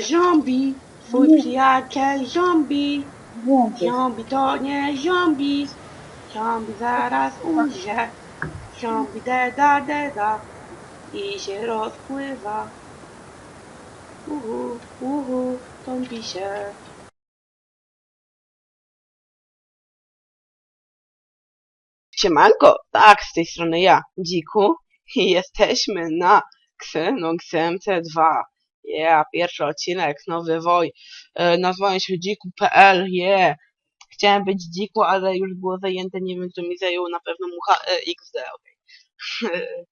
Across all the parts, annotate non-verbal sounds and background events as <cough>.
Zombie, twój Nie. przyjaciel zombie. Włączyć. Zombie to nie zombie. Zombie zaraz umrze. Zombie deda deda i się rozpływa. Uhu, uhu, tąpi się. Siemanko, tak, z tej strony ja, Dziku, i jesteśmy na Xenox MC2. Yeah, pierwszy odcinek, nowy woj. E, nazwałem się dziku.pl, yeah. Chciałem być dziku, ale już było zajęte, nie wiem kto mi zajął, na pewno mucha e, XD, okej. <laughs>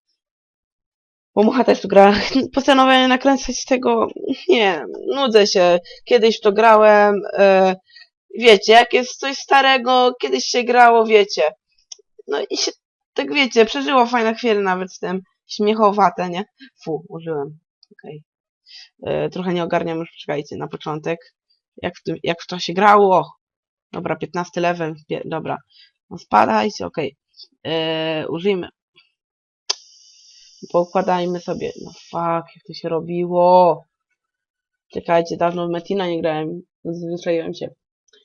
Bo mucha też tu gra. <laughs> Postanowiłem nakręcać tego, nie nudzę się. Kiedyś to grałem, e, wiecie, jak jest coś starego, kiedyś się grało, wiecie. No i się, tak wiecie, przeżyło fajne chwile nawet z tym. Śmiechowate, nie? Fu, użyłem. Okej. E, trochę nie ogarniam już, czekajcie, na początek. Jak w, tym, jak w to się grało? Dobra, 15 level, pie- dobra. No spadajcie, okej. E, Użyjmy. Poukładajmy sobie. No fuck, jak to się robiło. Czekajcie, dawno w Metina nie grałem. Zwyczaiłem się.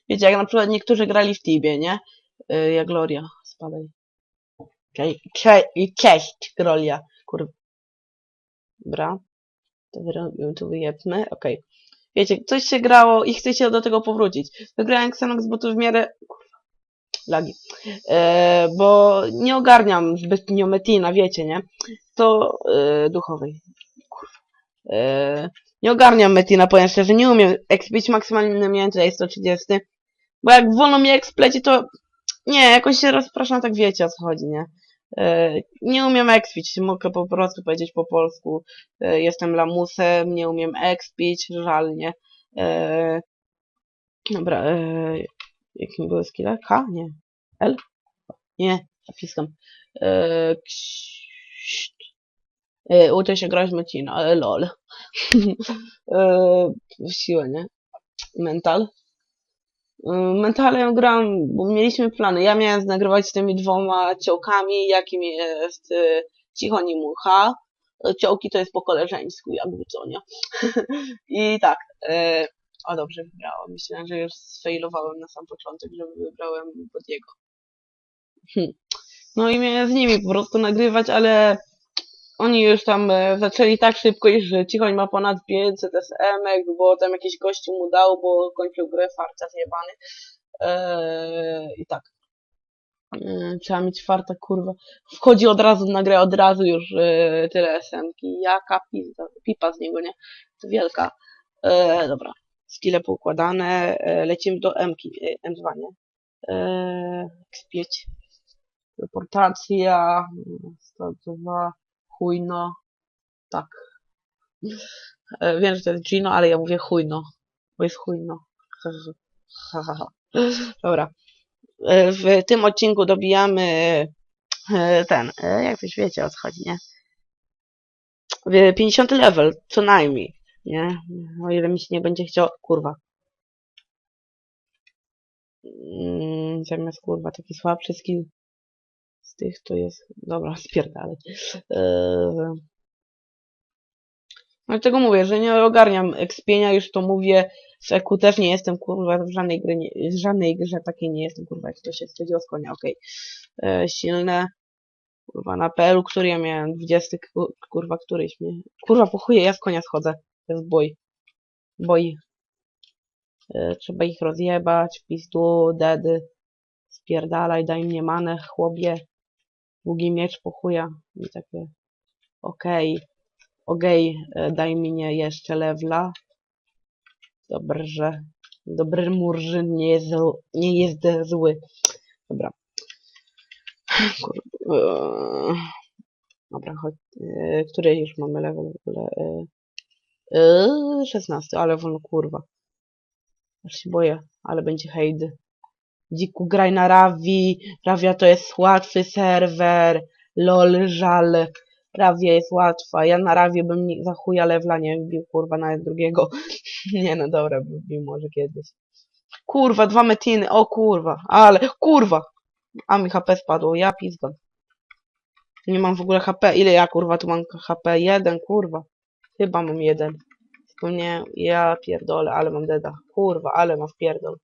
Wiecie, jak na przykład niektórzy grali w Tibie, nie? E, jak Gloria. Spadaj. Cześć, cześć, cześć Gloria. Kurwa. Dobra. To wyro- tu wyjebmy. Okej. Wiecie, coś się grało i chcecie do tego powrócić. Wygrałem Xenox, bo tu w miarę... Kurwa. Lagi. E, bo nie ogarniam zbytnio Metina, wiecie, nie? To e, duchowej. Kurwa. E, nie ogarniam Metina, powiem szczerze, nie umiem expić maksymalnie miałem tutaj 130. Bo jak wolno mi expleci, to nie, jakoś się rozpraszam, tak wiecie o co chodzi, nie? E, nie umiem expić, mogę po prostu powiedzieć po polsku. E, jestem lamusem, nie umiem expić, żal, nie? E, dobra, jakim były skille? K? Nie. L? Nie, e, uczę się grać Mecina, ale lol. <laughs> siłę, nie? Mental. E, Mentalem gram, bo mieliśmy plany. Ja miałem nagrywać z tymi dwoma ciołkami, jakim jest e, Cichoni Mucha. E, Ciołki to jest po koleżeńsku, jakby co, nie? <laughs> I tak. E, o, dobrze wybrałam. Myślałem, że już sfailowałem na sam początek, że wybrałem Bodiego. Hm. No i miałem z nimi po prostu nagrywać, ale oni już tam e, zaczęli tak szybko, iż że Cichoń ma ponad 500 SM-ek, bo tam jakiś gościu mu dał, bo kończył grę farta zjebany. Eee, I tak. Eee, trzeba mieć farta, kurwa. Wchodzi od razu na grę, od razu już e, tyle SM-ki. Jaka pizda, pipa z niego, nie? To wielka. Eee, dobra. Skille poukładane. E, lecimy do M-ki, e, M2, nie? Eee, X5. Reportacja. 102. Chujno. Tak. E, Wiem, że to jest Gino, ale ja mówię chujno. Bo jest chujno. Dobra. E, W tym odcinku dobijamy e, ten, jak coś wiecie o co chodzi, nie? W 50 level, co najmniej, nie? O ile mi się nie będzie chciał, kurwa. Mm, Zamiast kurwa, taki słabszy skill z tych to jest, dobra, <laughs> spierdalaj. Eee... No tego mówię, że nie ogarniam ekspienia, już to mówię, w EQ też nie jestem, kurwa, w żadnej gry, nie, w żadnej grze takiej nie jestem, kurwa, jak to się stwierdziło z konia, okej. E, silne, kurwa, na PL, który ja miałem, 20, ku- kurwa, któryś mnie, kurwa, po chuje, ja z konia schodzę, to jest boj, boj. E, trzeba ich rozjebać, pizdu, dedy, spierdalaj, daj mnie manę, chłopie, długi miecz po chuja, i takie, okej. Okej, e, daj mi nie jeszcze lewla. Dobrze. Dobry murzyn nie jest, nie jest zły. Dobra. Kur- eee, Dobra, chodź. e, Który już mamy level w ogóle? E, e, 16, ale wolno kurwa. Aż się boję, ale będzie hejt. Dziku graj na Ravi. Ravia to jest łatwy serwer. Lol, żal. Ravia jest łatwa. Ja na Rawie bym nie, za chuja nie wbił, kurwa, nawet drugiego. <laughs> nie no, dobra, bym wbił może kiedyś. Kurwa, dwa metiny, o kurwa, ale, kurwa! A mi HP spadło, ja pizgam. Nie mam w ogóle HP, ile ja kurwa tu mam HP? Jeden, kurwa. Chyba mam jeden. Tylko nie, ja pierdolę, ale mam deda. Kurwa, ale mam pierdol.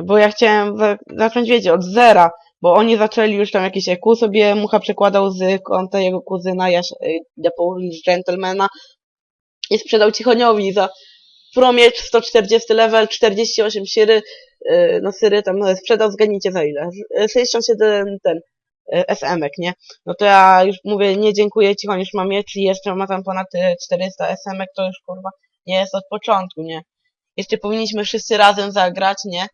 No bo ja chciałem za- zacząć, wiecie, od zera, bo oni zaczęli już tam jakieś EQ sobie Mucha przekładał z konta jego kuzyna, Jaś, y, The Polish Gentlemana i sprzedał Cichoniowi za promiecz 140 level, 48 siry, y, no syry tam no, sprzedał, zgadnijcie za ile? Y, 67 ten y, SM-ek, nie? No to ja już mówię, nie dziękuję Cichoń, już mam miecz i jeszcze ma tam ponad y, 400 SM-ek, to już kurwa nie jest od początku, nie? Jeszcze powinniśmy wszyscy razem zagrać, nie?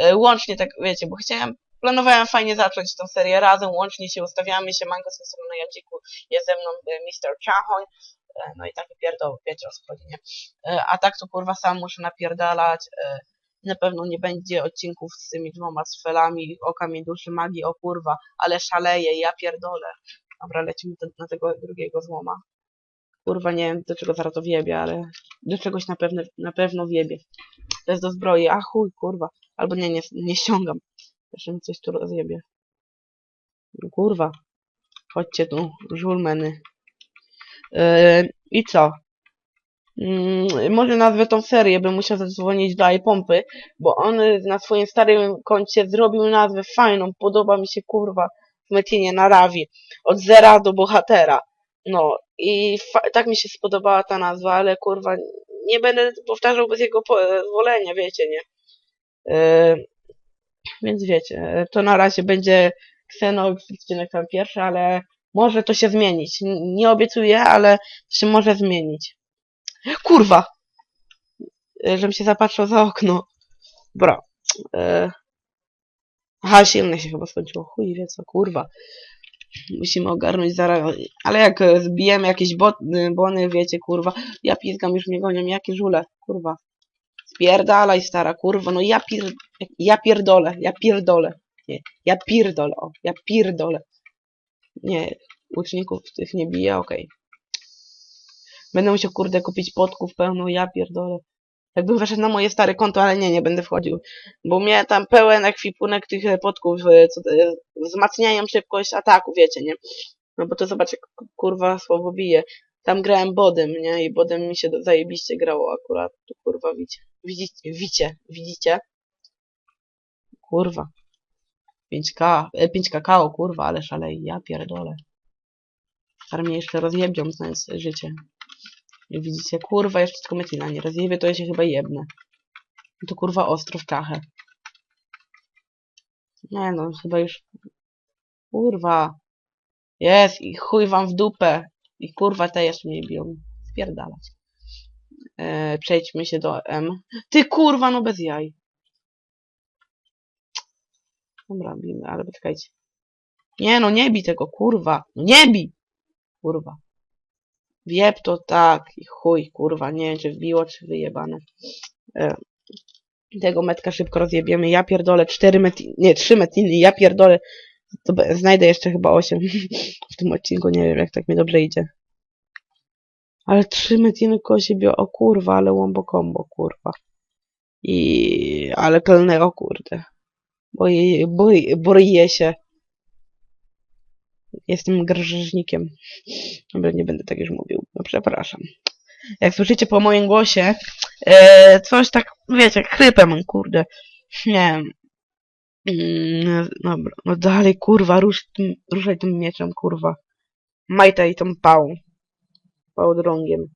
Y, Łącznie tak, wiecie, bo chciałem, planowałem fajnie zacząć tą serię razem, łącznie się ustawiamy, się Mango z tej strony Jadziku, jest ze mną y, Mr. Chachoń, y, no i takie pierdoły, wiecie o co chodzi, nie? Y, A tak to kurwa sam muszę napierdalać, na pewno nie będzie odcinków z tymi dwoma sfelami, okami duszy magii, o kurwa, ale szaleję, ja pierdolę. Dobra, lecimy do, na tego drugiego złoma. Kurwa, nie wiem do czego zaraz to wiebie, ale do czegoś na pewno, na pewno wiebie. To jest do zbroi, a chuj, kurwa. Albo nie, nie, nie ściągam. Jeszcze mi coś tu rozjebie. Kurwa. Chodźcie tu, żulmeny. Yy, I co? Mm, może nazwę tą serię, bym musiał zadzwonić do iPompy, bo on na swoim starym koncie zrobił nazwę fajną, podoba mi się kurwa w Metinie na Ravi. Od zera do bohatera. No i tak mi się spodobała ta nazwa, ale kurwa nie będę powtarzał bez jego pozwolenia, wiecie, nie? Yy, więc wiecie, e, to na razie będzie Xenox odcinek tam pierwszy, ale może to się zmienić. Nie obiecuję, ale to się może zmienić. Kurwa! E, Żebym się zapatrzył za okno. Bro. E... Aha, silne się chyba skończyło. Chuj wie co, kurwa. Musimy ogarnąć zaraz. Ale jak e, zbijemy jakieś bony, wiecie, kurwa. Ja pizgam, już mnie gonią. Jakie żule, kurwa. Spierdalaj, stara, kurwa. No ja pier... Ja pierdolę, ja pierdolę. Nie, ja pierdolę, o. Ja pierdolę. Nie, łuczników tych nie bije, okej. Będę musiał, kurde, kupić podków pełno, ja pierdolę. Jakbym weszedł na moje stare konto, ale nie, nie będę wchodził. Bo mnie tam pełen ekwipunek tych e, podków, e, co wzmacniają szybkość ataku, wiecie, nie? No bo to zobacz, jak kurwa słowo bije. Tam grałem bodem, nie? I bodem mi się zajebiście grało akurat. Tu kurwa widzicie. Widzicie, widzicie, widzicie? Kurwa. 5K, e, 5 kakao, kurwa, ale szalej, ja pierdolę. Armię jeszcze rozjebią, znając życie. Widzicie, kurwa, jeszcze tylko metina nie rozjebie, to ja się chyba jebnę. I to kurwa ostro w czachę. Nie no, chyba już... Kurwa. Jest i chuj wam w dupę. I kurwa te jeszcze mnie biją. Spierdalać. E, przejdźmy się do M. Ty kurwa, no bez jaj. Dobra, bijmy, ale poczekajcie. Nie no, nie bij tego, kurwa. No nie bij! Kurwa. Wieb to tak i chuj, kurwa, nie wiem czy wbiło, czy wyjebane. E, tego metka szybko rozjebiemy. Ja pierdolę cztery metiny, nie, trzy metiny, ja pierdolę. To znajdę jeszcze chyba osiem <laughs> w tym odcinku, nie wiem jak tak mi dobrze idzie. Ale trzy metiny koło siebie, o kurwa, ale łombo kombo, kurwa. I... ale pełnego, kurde. Boję, boję, boję się. Jestem grzeżnikiem. Dobra, nie będę tak już mówił. No przepraszam. Jak słyszycie po moim głosie, e, coś tak, wiecie, chrypę kurde. Nie. Mm, dobra, no dalej, kurwa, rusz tym, ruszaj tym mieczem, kurwa. Majtaj tą pałą. Pałodrągiem.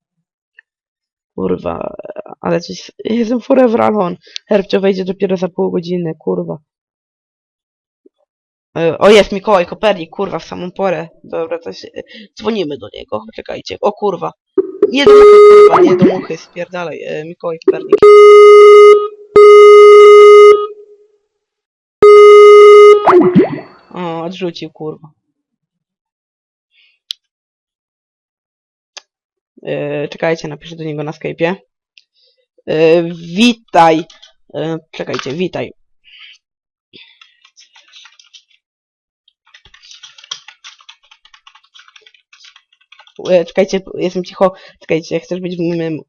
Kurwa, ale coś, jestem forever alone. Herbcio wejdzie dopiero za pół godziny, kurwa. E, O, jest Mikołaj Kopernik, kurwa, w samą porę. Dobra, to się, dzwonimy do niego, czekajcie. O kurwa. Nie do muchy, kurwa, nie do muchy, spierdalaj, e, Mikołaj Kopernik. O, odrzucił, kurwa. Czekajcie, napiszę do niego na Skype'ie. E, witaj. E, czekajcie, witaj. Czekajcie, jestem cicho. Czekajcie, chcesz być w mym...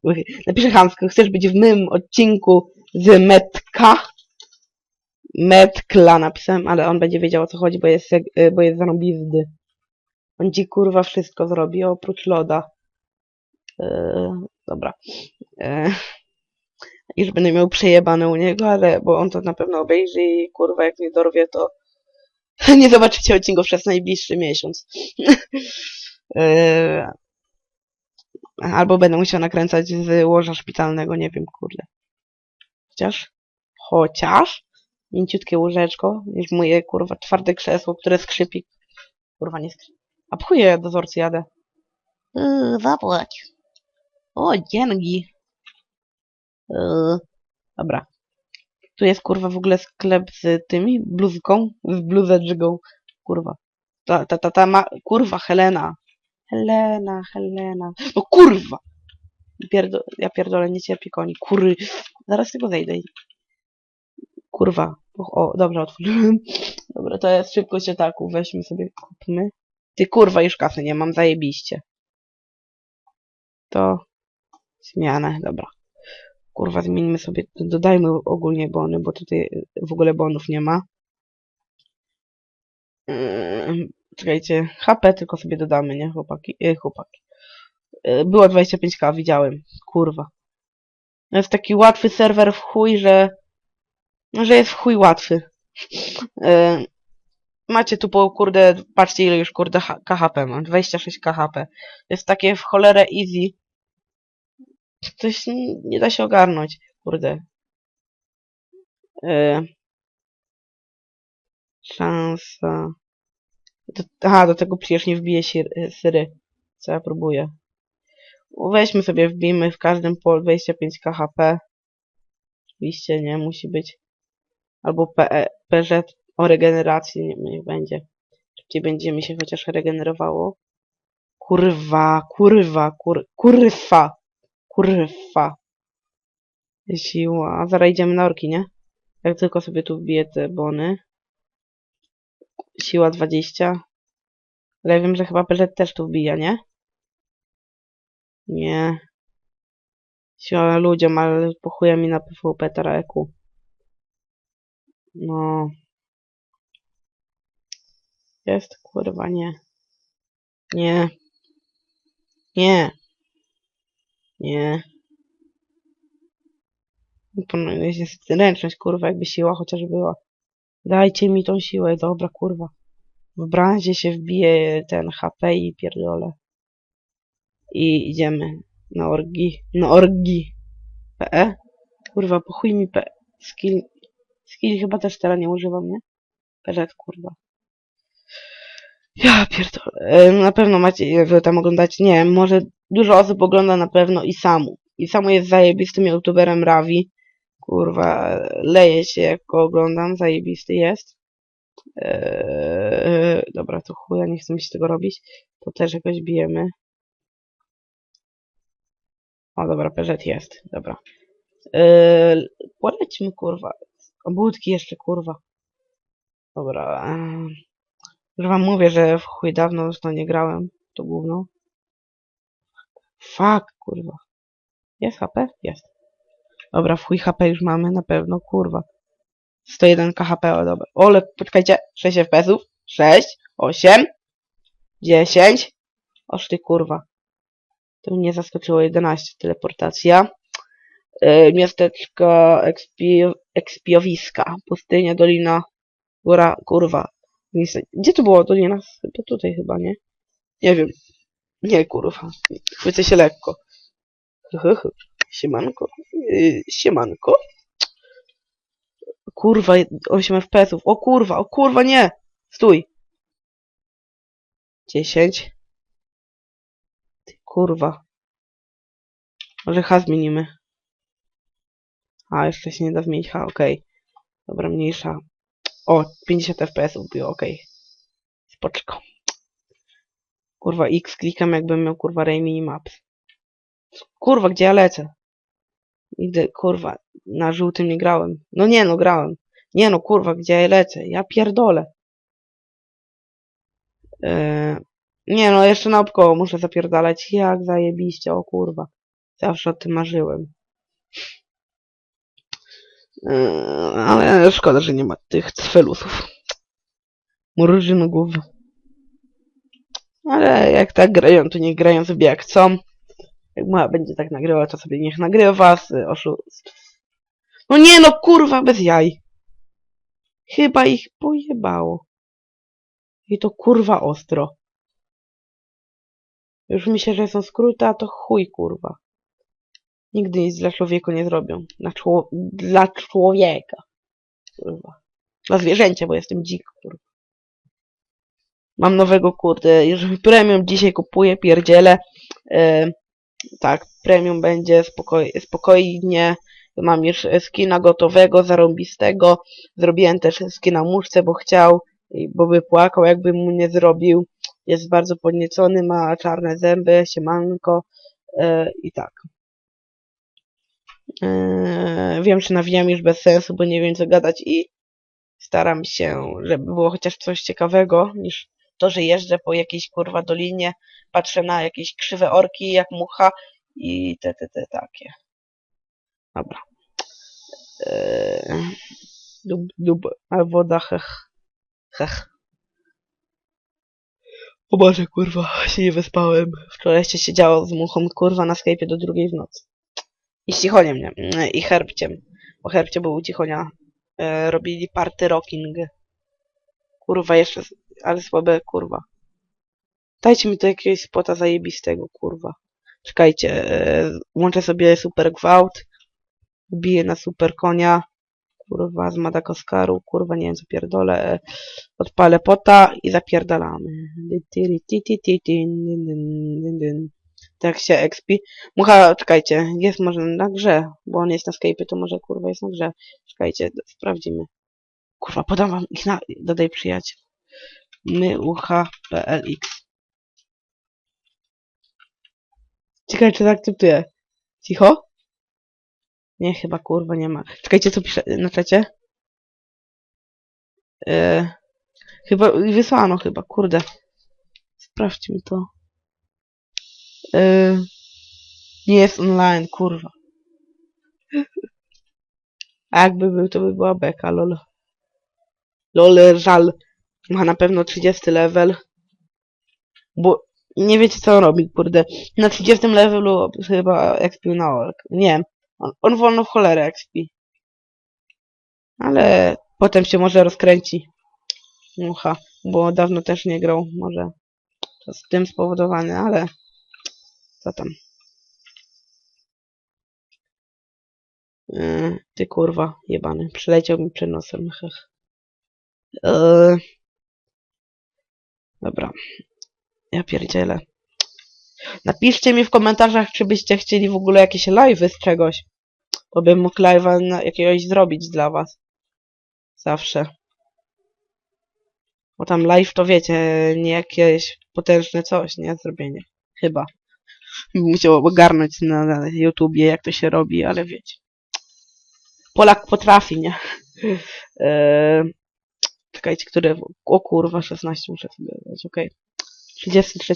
Napiszę Hansko, chcesz być w mym odcinku z Metka? Metkla napisałem, ale on będzie wiedział o co chodzi, bo jest, bo jest zarąbizdy. On ci kurwa wszystko zrobi, oprócz loda. E, dobra. E, już będę miał przejebane u niego, ale bo on to na pewno obejrzy i kurwa jak nie dorwie, to <laughs> nie zobaczycie odcinków przez najbliższy miesiąc. E, <laughs> albo będę musiał nakręcać z łoża szpitalnego, nie wiem, kurde. Chociaż, chociaż, mięciutkie łóżeczko, niż moje, kurwa, twarde krzesło, które skrzypi. Kurwa, nie skrzypi. A po chuj ja dozorcy jadę? Yy, zapłać. O, dzięki. Yy, dobra. Tu jest, kurwa, w ogóle sklep z tymi, bluzką, z bluzeczką. Kurwa. Ta, ta, ta, ta ma, kurwa, Helena. Helena, Helena. No kurwa! Pierdo, ja pierdolę, nie cierpię koni. Kury. Zaraz tego zejdę. Kurwa. O, dobra, otworzyłem. <laughs> Dobra, to jest szybkość ataku. Weźmy sobie, kupmy. Ty kurwa, już kasy nie mam, zajebiście. To zmianę, dobra. Kurwa, zmienimy sobie, dodajmy ogólnie bony, bo tutaj w ogóle bonów nie ma. Yy, Czekajcie, HP tylko sobie dodamy, nie chłopaki? E, chłopaki. E, Było 25k, widziałem. Kurwa. To jest taki łatwy serwer w chuj, że... no, że jest w chuj łatwy. E, Macie tu po kurde, patrzcie ile już kurde KHP mam. 26 KHP. Jest takie w cholerę easy. Coś nie da się ogarnąć. Kurde. E, szansa. Do, aha, do tego przecież nie wbije się e, syry. Co ja próbuję. Weźmy sobie, wbijmy w każdym polu 25 KHP. Oczywiście nie, musi być. Albo PE, PZ o regeneracji, nie, niech będzie. Szybciej będzie mi się chociaż regenerowało. Kurwa, kurwa, kur, kurwa, kurwa. Siła. Zaraz idziemy na orki, nie? Jak tylko sobie tu wbiję te bony. Siła 20. Ale ja wiem, że chyba PZ też tu wbija, nie? Nie. Siła ludziom, ale pochuje mi na PvP taraeku. No. Jest, kurwa, nie. Nie. Nie. Nie. Powinna jest ręczność, kurwa, jakby siła chociaż była. Dajcie mi tą siłę, dobra, kurwa. W branży się wbije ten HP i pierdolę. I idziemy na orgi. Na orgi. PE? Kurwa, po chuj mi P. Skill. Skill chyba też teraz nie używam, nie? PZ, kurwa. Ja pierdolę. E, Na pewno macie, wy tam oglądać. Nie, może dużo osób ogląda na pewno i samu. I samu jest zajebistym youtuberem Ravi. Kurwa, leje się jak go oglądam, zajebisty jest. Eee, dobra, to chuja, nie chcę mi się tego robić. To też jakoś bijemy. O, dobra, PZ jest, dobra. Eee, polećmy, kurwa. Obłudki jeszcze, kurwa. Dobra. eee, Już wam mówię, że w chuj dawno już to nie grałem. To gówno. Fuck, kurwa. Jest HP? Jest. Dobra, w chuj HP już mamy, na pewno, kurwa. 101 KHP, o dobra. Ole, poczekajcie, 6 FPS-ów. 6, 8, 10. Oż ty kurwa. To mnie zaskoczyło 11. Teleportacja. E, miasteczko Ekspio, Ekspiowiska. Pustynia, dolina, góra, kurwa. Gdzie to było? Dolina? To tutaj chyba, nie? Nie wiem. Nie, kurwa. Chwycę się lekko. Siemanko. Yy, siemanko. Kurwa, 8 FPS-ów. O kurwa, o kurwa, nie! Stój! 10. Ty kurwa. Może H zmienimy. A, jeszcze się nie da zmienić H, okej. Dobra, mniejsza. O, 50 FPS-ów było, okej. Spoczko. Kurwa, X klikam jakbym miał kurwa Ray Minimaps. Kurwa, gdzie ja lecę? Kurwa, na żółtym nie grałem. No nie, no grałem. Nie no, kurwa, gdzie ja lecę? Ja pierdolę. Eee, nie no, jeszcze na obkoło muszę zapierdalać. Jak zajebiście, o kurwa. Zawsze o tym marzyłem. Eee, ale szkoda, że nie ma tych cfelusów. Murzynów. Ale jak tak grają, to nie grają sobie jak chcą. Jak mama będzie tak nagrywała, to sobie niech nagrywa z oszustw. No nie no, kurwa, bez jaj. Chyba ich pojebało. I to kurwa ostro. Już myślę, że są skróty, a to chuj kurwa. Nigdy nic dla człowieka nie zrobią. Dla, czło dla człowieka. Kurwa. Dla zwierzęcia, bo jestem dzik, kurwa. Mam nowego kurde. Już premium dzisiaj kupuję, pierdzielę. E, tak, premium będzie spokoj spokojnie. Mam już skina gotowego, zarąbistego. Zrobiłem też skina muszce, bo chciał, bo by płakał, jakby mu nie zrobił. Jest bardzo podniecony, ma czarne zęby, siemanko e, i tak. E, wiem, że nawijam już bez sensu, bo nie wiem co gadać i staram się, żeby było chociaż coś ciekawego niż to, że jeżdżę po jakiejś kurwa dolinie, patrzę na jakieś krzywe orki jak mucha i te, te, te takie. Dobra. Eee, dub, dub, a woda, hech. O Boże, kurwa, się nie wyspałem. Wczoraj się siedziało z muchą, kurwa, na Skype'ie do drugiej w nocy. I z Cichoniem, nie? Mm, I Herbciem. Bo Herbcie był u Cichonia. E, robili party rocking. Kurwa, jeszcze, ale słabe, kurwa. Dajcie mi tu jakiegoś spota zajebistego, kurwa. Czekajcie, e, włączę sobie super gwałt. Wbiję na super konia. Kurwa, z Madagaskaru, kurwa, nie wiem co pierdolę. E, Odpalę pota i zapierdalamy. Tak się expi. Mucha, czekajcie, jest może na grze, bo on jest na Skype, to może kurwa jest na grze. Czekajcie, sprawdzimy. Kurwa, podam wam ich na... Dodaj przyjaciel. My UHPLX. Ciekawe, czy zaakceptuje. Cicho? Nie, chyba kurwa nie ma. Czekajcie, co pisze na czacie? Yy, chyba wysłano chyba, kurde. Sprawdźmy to. Yy, nie jest online, kurwa. A jakby był, to by była beka, lol. Lol, żal. Ma na pewno 30 level. Bo nie wiecie co on robi, kurde. Na 30 levelu chyba expił na ork. Nie. On, on wolno w cholerę expi. Ale potem się może rozkręci. Mucha. Bo dawno też nie grał. Może to z tym spowodowane, ale co tam. Yy, ty kurwa, jebany. Przyleciał mi przed nosem. Yy. Dobra. Ja pierdzielę. Napiszcie mi w komentarzach, czy byście chcieli w ogóle jakieś live'y z czegoś. Bo bym mógł live'a jakiegoś zrobić dla was. Zawsze. Bo tam live to wiecie, nie jakieś potężne coś, nie? Zrobienie. Chyba. Musiał ogarnąć na, na YouTubie, jak to się robi, ale wiecie. Polak potrafi, nie? <laughs> Eee, czekajcie, które, o kurwa, 16 muszę sobie dać, okej. Okay. 33.